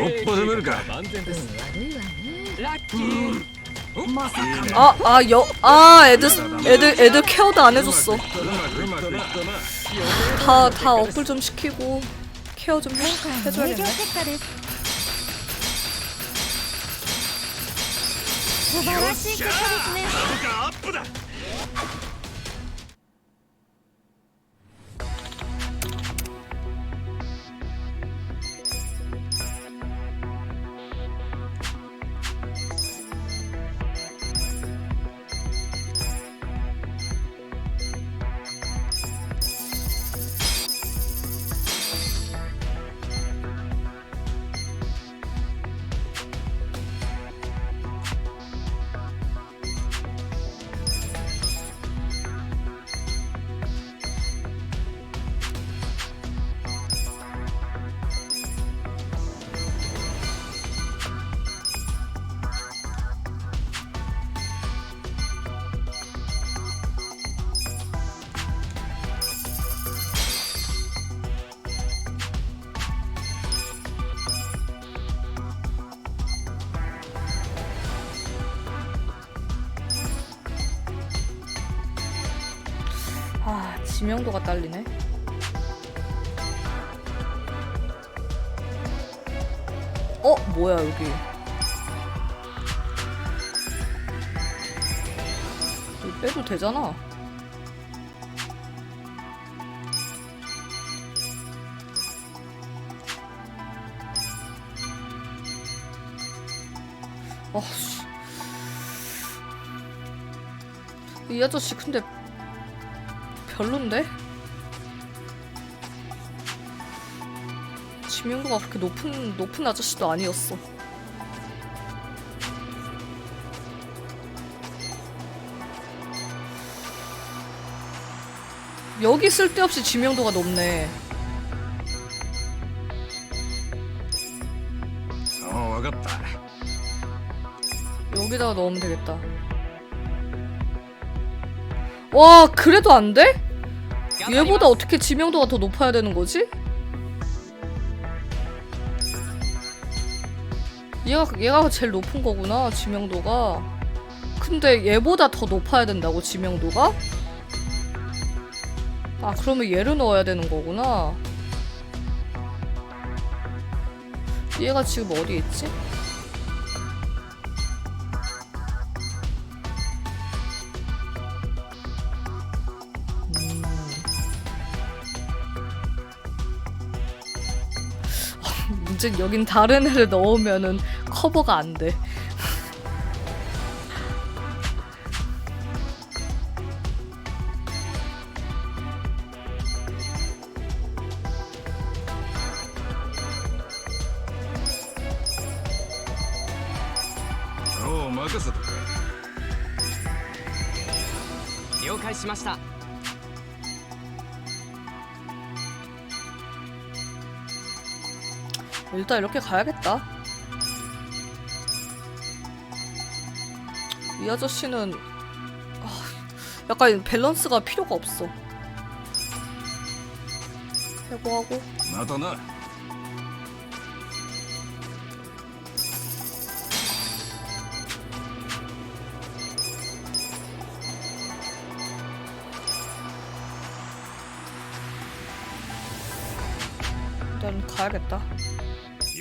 おっぽでめるか万全です悪いわねラッキーまさか 아, 아, 여, 아, 애들, 애들, 애들 케어도 안 해줬어. うまくいったな 다, 다 업글 좀 시키고, 케어 좀 해, 今回の営業 해줘야겠네. 지명도가 딸리네. 어, 뭐야, 여기. 여기 빼도 되잖아. 아, 씨. 이 아저씨 근데 별론데? 지명도가 그렇게 높은, 높은 아저씨도 아니었어. 여기 쓸데없이 지명도가 높네. 어, 여기다가 넣으면 되겠다. 와, 그래도 안 돼? 얘보다 어떻게 지명도가 더 높아야 되는 거지? 얘가 얘가 제일 높은 거구나 지명도가. 근데 얘보다 더 높아야 된다고 지명도가? 아 그러면 얘를 넣어야 되는 거구나. 얘가 지금 어디 있지? 여긴 다른 애를 넣으면은 커버가 안 돼. 일단 이렇게 가야겠다. 이 아저씨는 아, 약간 밸런스가 필요가 없어. 해고하고. 나도나 일단 가야겠다.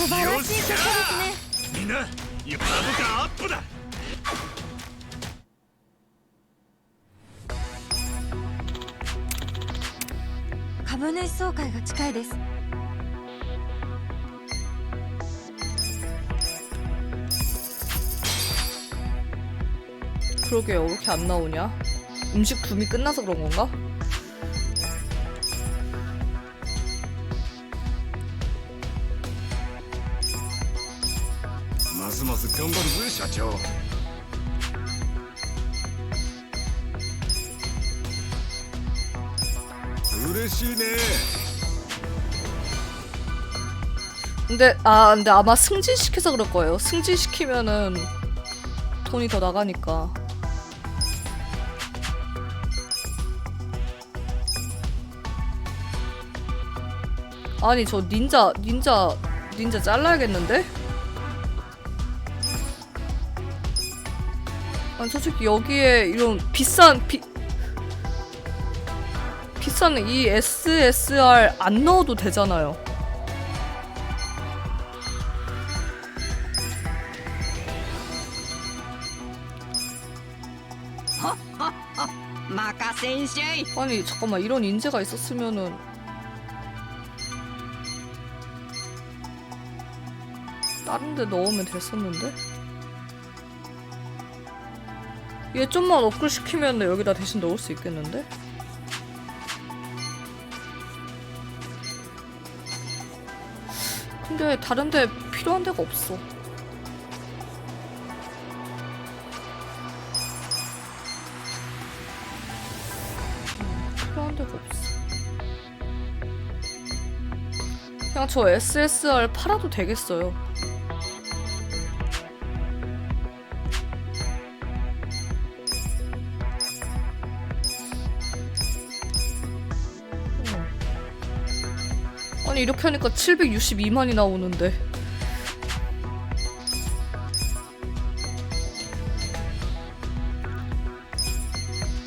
素晴らしい結果ですねみんな株価アップだ株主総会が近いです 그러게요. 왜 이렇게 안 나오냐? 음식 붐이 끝나서 그런 건가? ますます頑張るぜ社長嬉しいね 근데 아 근데 아마 승진시켜서 그럴 거예요. 승진시키면은 돈이 더 나가니까. 아니 저 닌자 닌자 닌자 잘라야겠는데? 아니 솔직히 여기에 이런 비싼 비 비싼 이 SSR 안 넣어도 되잖아요. 아니 잠깐만 이런 인재가 있었으면은 다른 데 넣으면 됐었는데? 얘 좀만 업글 시키면 여기다 대신 넣을 수 있겠는데? 근데 다른 데 필요한 데가 없어 필요한 데가 없어. 그냥 저 SSR 팔아도 되겠어요. 아니 이렇게 하니까 762만이 나오는데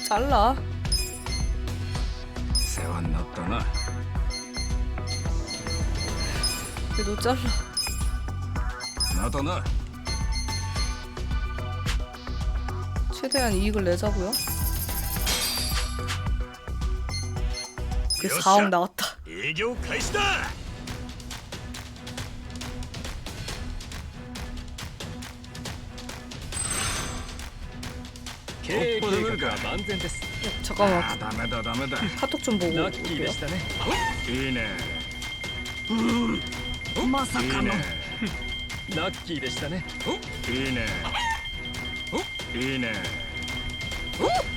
잘라 世話になったな 그래도 잘라 またな 최대한 이익을 내자고요. 그 4억 나왔다. 営業開始だ経営計画は万全です 잠깐만 あダメだダメだ 카톡 좀 보고 ラッキー 올게요. でしたねいいねまさかのいいねラッキーでしたねいいねいいね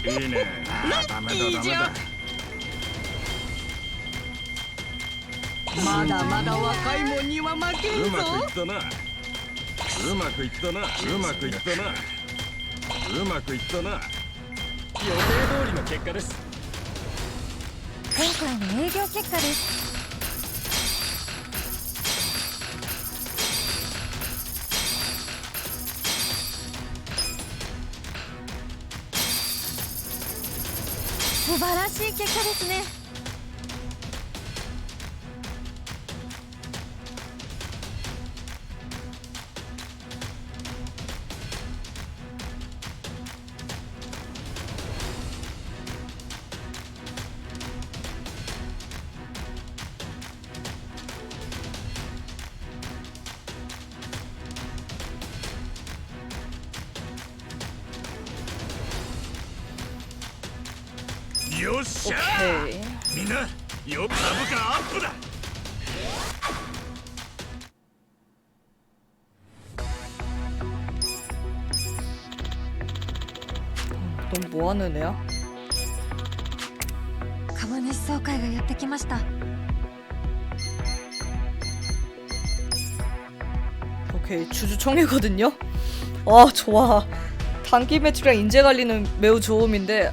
いいねあダメだダメだ まだまだ若いもんには負けんうまくいぞ。ったなうまくいったな。うまくいったな。うまくいったな。予定通りの結果です。今回の営業結果です。素晴らしい結果ですね 오케이. みんなよ株価アップだ 넌 뭐하는 애야? 株主総会がやってきました 오케이 주주총회거든요. 아 좋아. 단기 매출이랑 인재 관리는 매우 좋음인데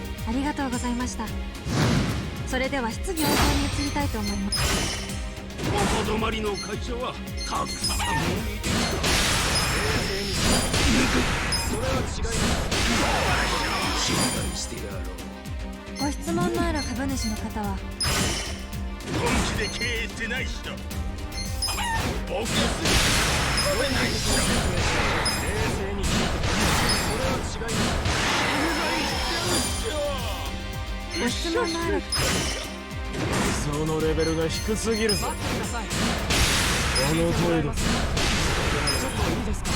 ありがとうございました。それでは質疑応答に移りたいと思います。元止まりの会社はたくさん心配してやろうご質問のある株主の方は？本気で経営してない人。僕です静に聞いてこれは違いますご質問のあるそのレベルが低すぎるぞ待ってくださいこの程度ちょっといいですか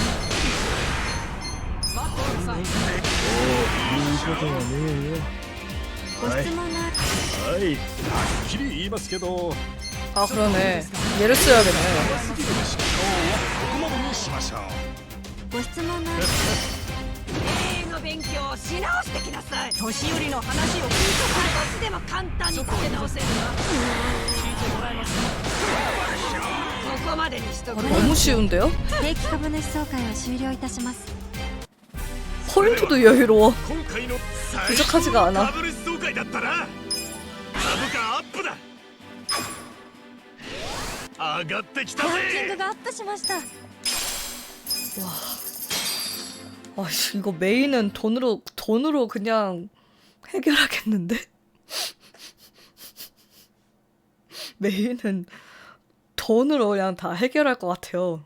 待ってください言うことはねえよご質問のあるはいはっきり言いますけど 아 그러네. 얘를 써야겠네. ここまでにしましょうご質問のある経営の 勉強をし直してきなさい年寄りの話を聞いて少しでも簡単に立て直せるわ聞いてもらえますかここまでにしとく 너무 쉬운데요? 定期株主総会を終了いたします 포인트도 여유로워. 今回の 부족하지가 않아. 株主総会だったな株価アップだ上がってきたランキンぜグがアップしました 아씨 이거 메인은 돈으로 돈으로 그냥 해결하겠는데? 메인은 돈으로 그냥 다 해결할 것 같아요.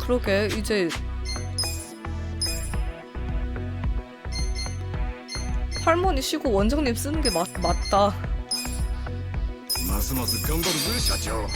그러게 이제 할머니 쉬고 원장님 쓰는 게 맞, 맞다. ます。ます頑張るぜ社長。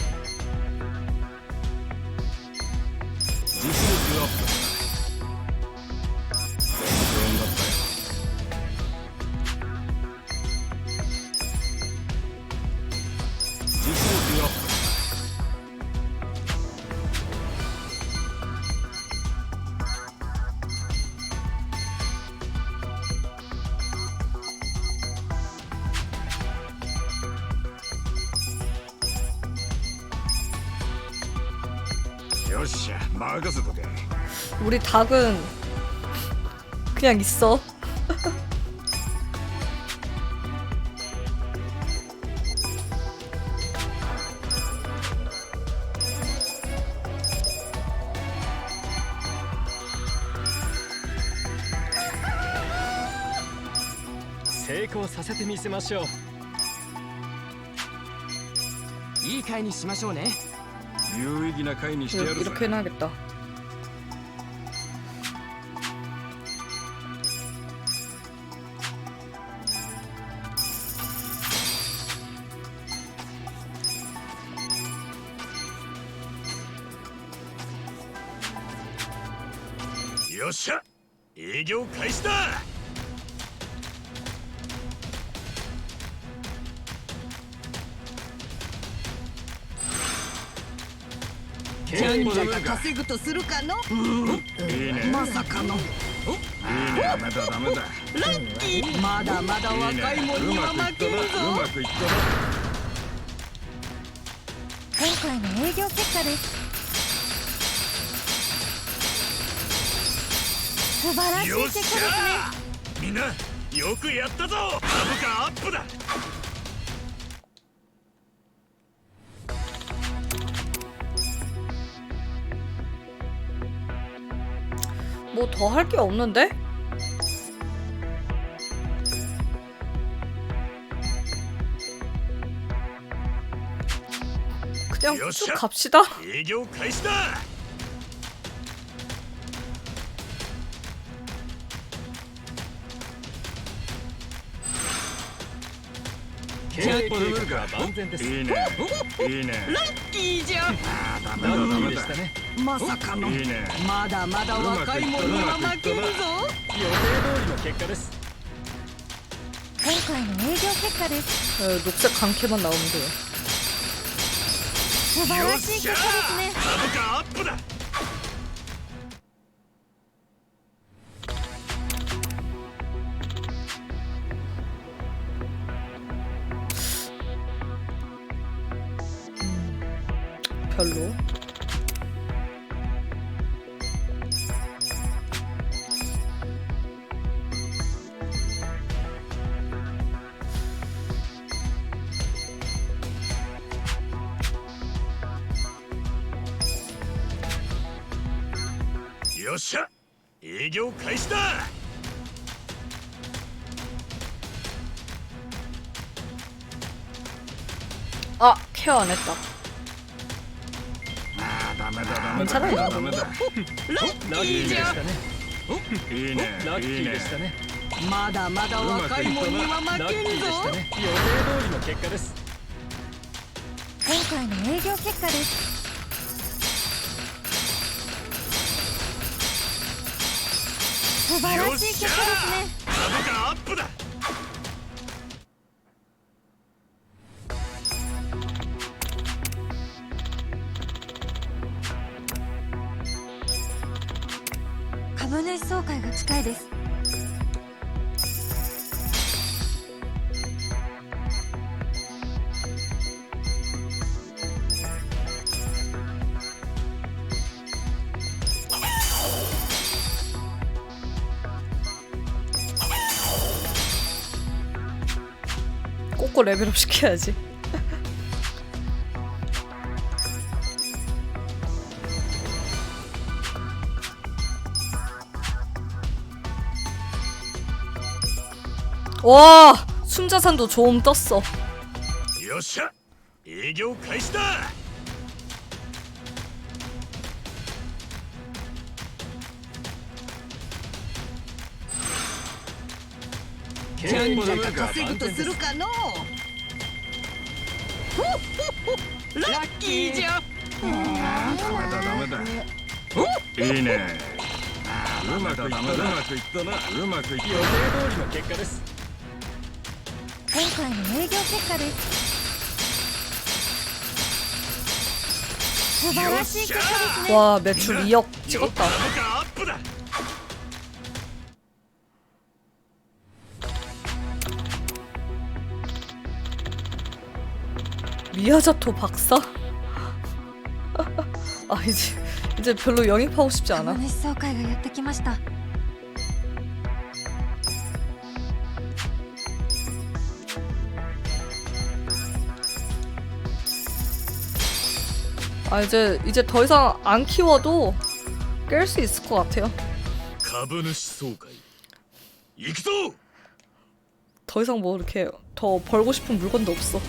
よっしゃ任せとけ 우리 닭은 그냥 있어.「成功させてみせましょういい会にしましょうね 有意義な会にしてやる 이렇게, さ 이렇게 해놔야겠다. . じゃんじゃか稼ぐとするかの？いいね。まさかの。いいね。ダメだダメだ。ラッキー。まだまだ若いもんには負けんぞ。うまくいったな今回の営業結果です。素晴らしい結果ですね。ゃみんなよくやったぞ。株価アップだ 뭐 더 할 게 없는데? 그냥 쭉! 갑시다. 経営計画は万全ですいいねいいねラッキーじゃあーダメだラッキーダメだでしたねまさかのいいねまだまだ若いもんには負けんぞ予定通りの結果です今回の営業結果です 에, 녹색 강캐만 나오면 돼요. 素晴らしい結果ですね株価アップだ よっしゃ。営業開始だ。あ今日は寝たあダメだダメだ。ダメだラッキーじゃんいいね。ラッキーでしたね。まだまだ若いもんには負けんぞ。予定通りの結果です今回の営業結果です。素晴らしい結果ですね。株価アップだ。 꼭꼭 레벨업 시켜야지. 와 순자산도 좀 떴어. よっしゃ営業開始だ じゃんじゃか稼ぐとするかのほっほっほラッキーじゃダメだダメだいいねうまくいったなうまくいったなうまくいっ予定通りの結果です今回の営業結果です素晴らしい結果ですね 와 매출 2억 た 찍었다. 미야자토 박사? 아 이제 이제 별로 영입하고 싶지 않아. 아 이제 이제 더 이상 안 키워도 깰 수 있을 것 같아요. 더 이상 뭐 이렇게 더 벌고 싶은 물건도 없어.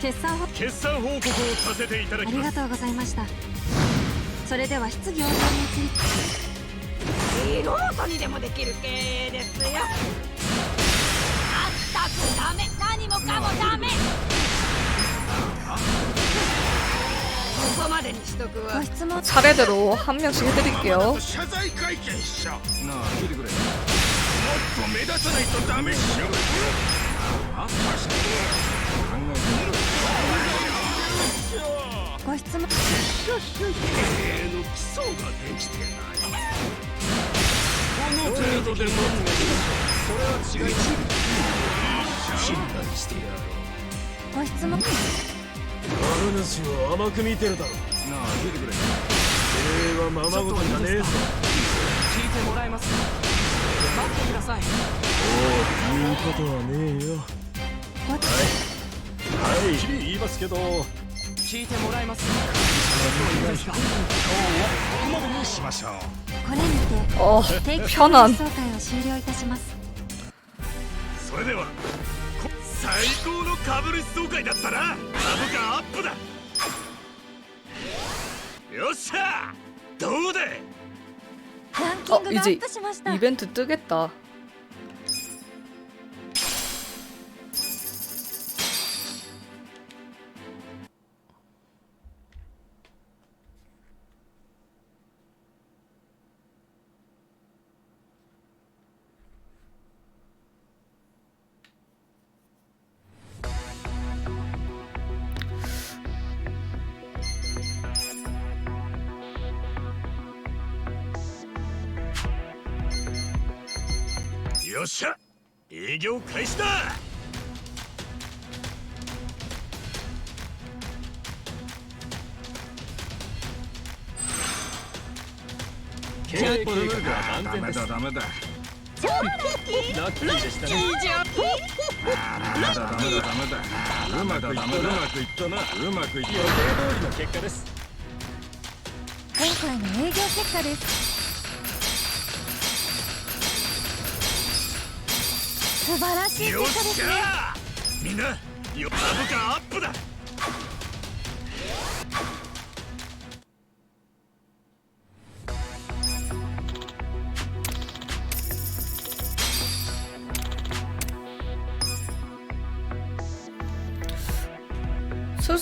それでは決算報決算報告をさせていただあきますりがとうございましたそれでは質疑応答に移り素人にでもできる系ですよあったくダメ何もかもダメここまでにしとくわご質問 차례대로 한 명씩 해드릴게요. 謝罪会見しちゃなあ聞いてくれもっと目立たないとダメっしょあ考えてみろ ご質問。経営の基礎ができてないこの程度でもそれは違い信頼してやろうご質問。株主を甘く見てるだろなあ聞いてくれ経営はままごとじゃねえぞ聞いてもらえます待って。ください言うことはねえよ。ごはい。言いますけど聞いてもらえますいいですか今日はここまでにしましょうこれにて 어 定期 편안. 株主総会を終了いたしますそれではこ最高の株主総会だったな株価アップだよっしゃどうだいランキングがア 이제 ップしました 이벤트 뜨겠다. 経営計画はダメ万全ですだダメだ。ラッキー。でしたねダメだダメだダメだうまくいったな。うまくいったな。うまくいっ予定通りの結果です今回の営業結果です。素晴らしいたよっし結果ですね。ゃみんなよ株価アップだ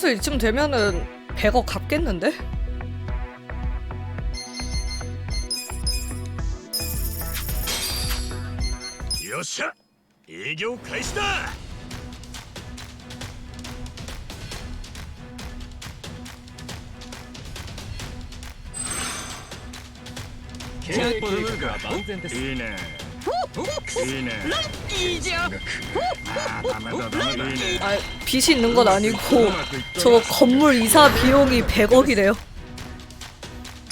슬슬 이쯤 되면은 100억 갚겠는데? 요샤! 이교 가이시다! 계획 보험가 방전됐습니다. いねいいねいいじゃんあーダメだダメだいいね 아, 빚이 있는 건 아니고 저 건물 이사 비용이 100억이래요.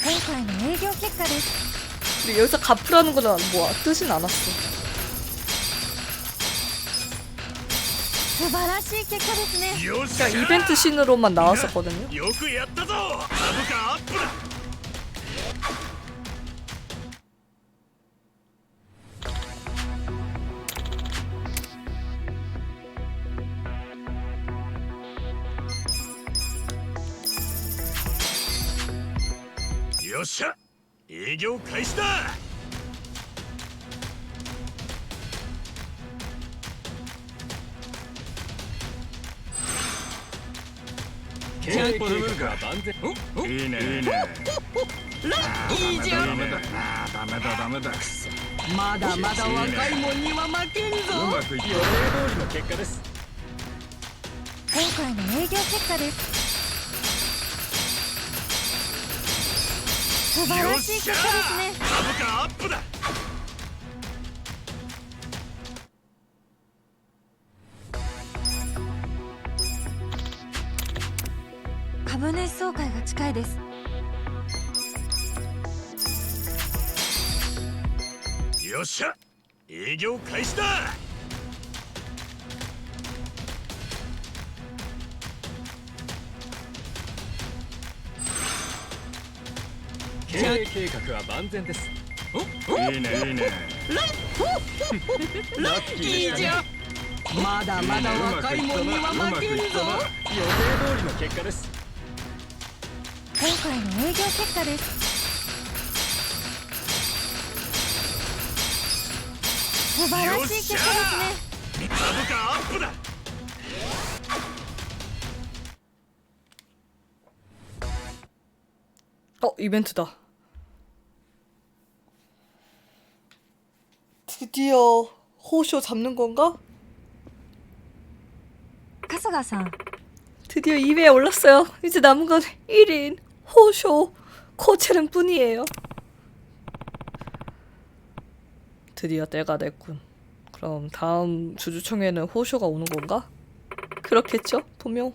今回の営業結果です 근데 여기서 갚으라는 거는 뭐 뜻은 않았어. 素晴らしい結果ですねよっしゃ 그냥 이벤트 씬으로만 나왔었거든요. よくやったぞ株価アップだ 営業開始だ。万全いいねいいね。いいじゃん。ダメだダメだダメだ。まだまだ若いもんには負けんぞ。うまくいっ予定通りの結果です今回の営業結果です素晴らしい結果ですね。株価アップだ株主総会が近いです。よっしゃ営業開始だ経営計画は万全です。いいねいいねラッキーじゃまだまだ若いもんには負けんぞ予定通りの結果です今回の営業結果です素晴らしい結果ですね株価アップだあイベントだ 드디어 호쇼 잡는 건가? 春日さん 드디어 2회에 올랐어요. 이제 남은 건 1인 호쇼 코체른 뿐이에요. 드디어 때가 됐군. 그럼 다음 주주총회는 호쇼가 오는 건가? 그렇겠죠? 분명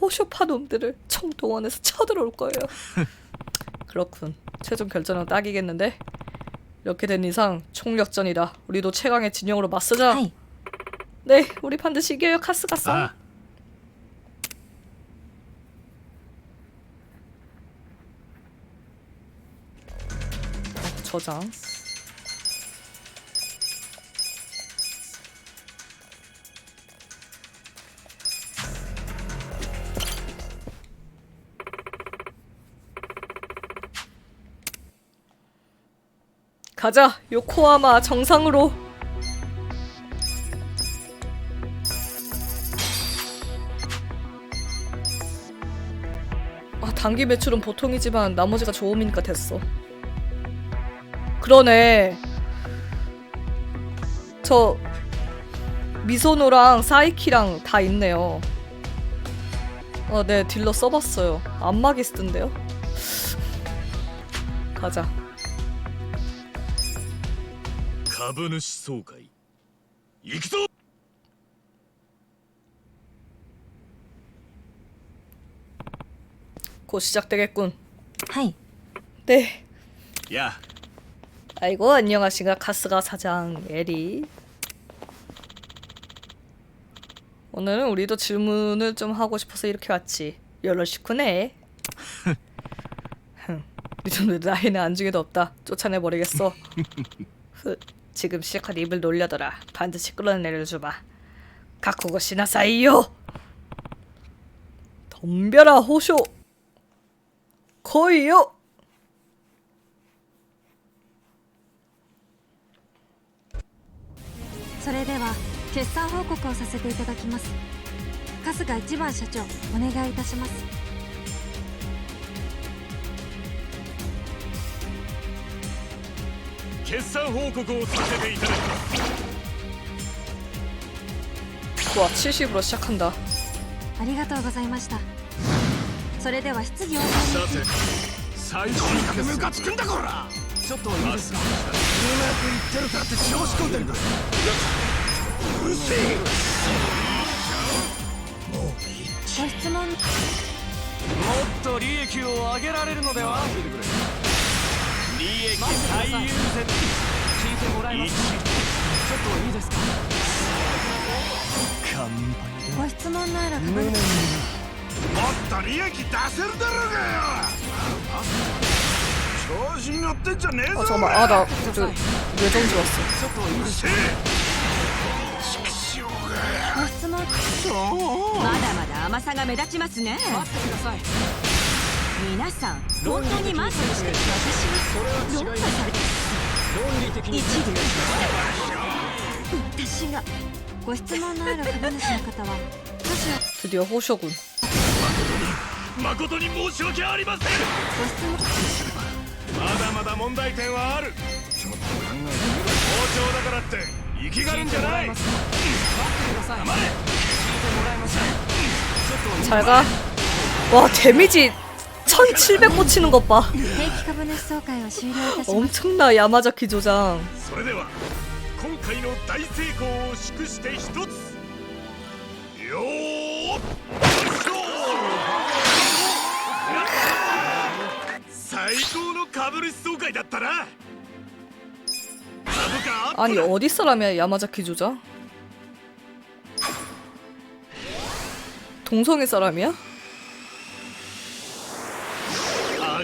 호쇼파 놈들을 총동원해서 쳐들어올 거예요. 그렇군. 최종 결전은 딱이겠는데? 이렇게 된 이상 총력전이다. 우리도 최강의 진영으로 맞서자. 하이. 네, 우리 반드시 이겨요, 카스가상. 아. 아. 저장. 가자, 요코하마 정상으로. 아, 단기 매출은 보통이지만 나머지가 좋음이니까 됐어. 그러네. 저 미소노랑 사이키랑 다 있네요. 아, 네 딜러 써봤어요. 안마기스트인데요. 가자. 株主総会行くぞ 곧 시작되겠군. はい 네. や 아이고 안녕하신가 카스가 사장 에리. 오늘은 우리도 질문을 좀 하고 싶어서 이렇게 왔지. 열로시쿠네. 미소노 나이는 안중에도 없다. 쫓아내 버리겠어. 흐, 지금 시작한 입을 놀려더라. 반드시 끌어내려주마. 가쿠고 시나사이요. 덤벼라 호쇼. 거의요. それでは決算報告をさせていただきます 春日一番社長お願いいたします 決算報告をさせていただきます 좋아 70으로 시작한다 ありがとうございましたそれでは質疑応答さにて最初にかムカつくんだこらちょっといいですかうまくいってるからって調子込んでるからうるせえもうご質問もっと利益を上げられるのでは利 益最優先聞いてもらえますちょっといいですか乾杯ご質問のある株主もっと利益出せるだろうがよ調子に乗ってんじゃねえ 아 ぞ 잠깐만 아나 그 외정 지웠어 ちょっといいですか畜生がご質問まだまだ甘さが目立ちますね待ってください 皆さん本当にマジで私は論破されて論理的に一理私がご質問のある株主の方は少し 드디어 호쇼군 誠に申し訳ありませんご質問まだまだ問題点はあるちょっと考えてみろ校長だからって生きがるんじゃない待ってください聞いてもらえますちょっと 잘가 와 데미지 1700 꽂히는 것 봐. 엄청나 야마자키 조장. 아니 어디 사람이야 야마자키 조장? 동성애 사람이야?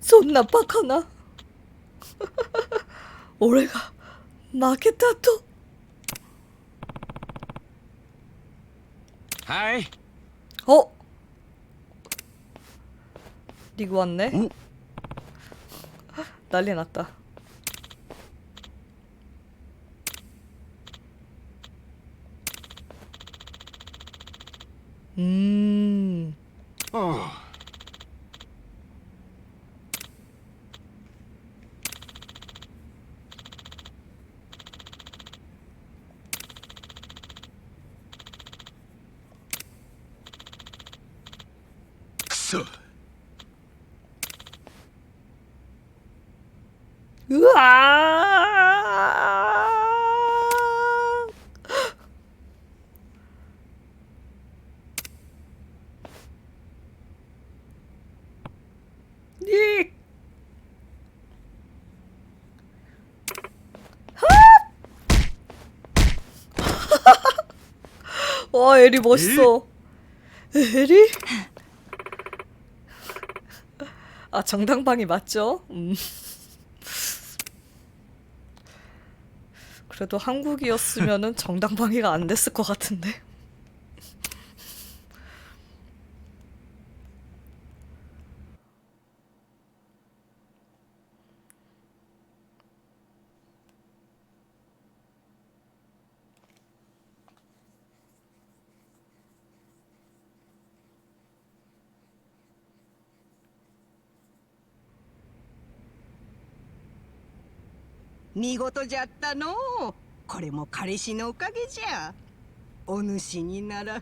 존나 빡하나? 올해가 마케타 또はい 어? 리그 왔네? 오. 난리 났다. 음, Oh. 닉! 와 에리 멋있어 에리? 아 정당방이 맞죠? 음. 그래도 한국이었으면은 정당방위가 안 됐을 것 같은데. 見事じゃったのこれも彼氏のおかげじゃ。お主になら